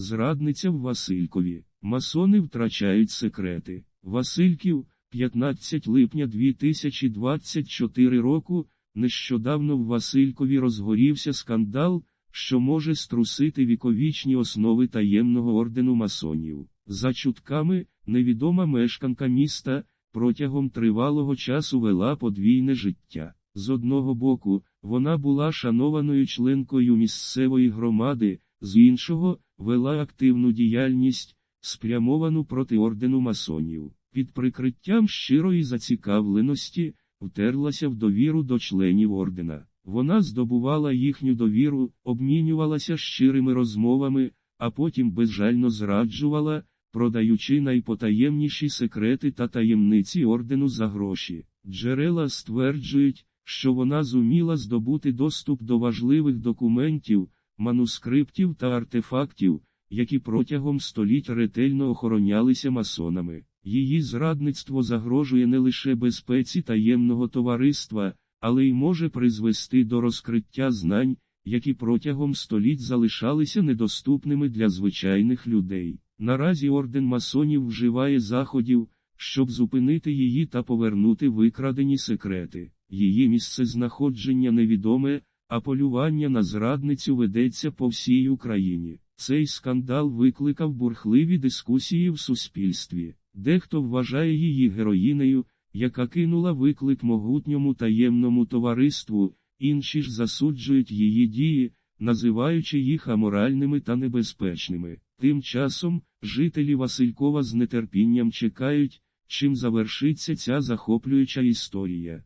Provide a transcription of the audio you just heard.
Зрадниця в Василькові. Масони втрачають секрети. Васильків, 15 липня 2024 року. Нещодавно в Василькові розгорівся скандал, що може струсити віковічні основи таємного ордену масонів. За чутками, невідома мешканка міста протягом тривалого часу вела подвійне життя. З одного боку, вона була шанованою членкою місцевої громади, з іншого, вела активну діяльність, спрямовану проти ордену масонів. Під прикриттям щирої зацікавленості, втерлася в довіру до членів ордена. Вона здобувала їхню довіру, обмінювалася щирими розмовами, а потім безжально зраджувала, продаючи найпотаємніші секрети та таємниці ордену за гроші. Джерела стверджують, що вона зуміла здобути доступ до важливих документів, манускриптів та артефактів, які протягом століть ретельно охоронялися масонами. Її зрадництво загрожує не лише безпеці таємного товариства, але й може призвести до розкриття знань, які протягом століть залишалися недоступними для звичайних людей. Наразі орден масонів вживає заходів, щоб зупинити її та повернути викрадені секрети. Її місцезнаходження невідоме, а полювання на зрадницю ведеться по всій Україні. Цей скандал викликав бурхливі дискусії в суспільстві. Дехто вважає її героїнею, яка кинула виклик могутньому таємному товариству, інші ж засуджують її дії, називаючи їх аморальними та небезпечними. Тим часом, жителі Василькова з нетерпінням чекають, чим завершиться ця захоплююча історія.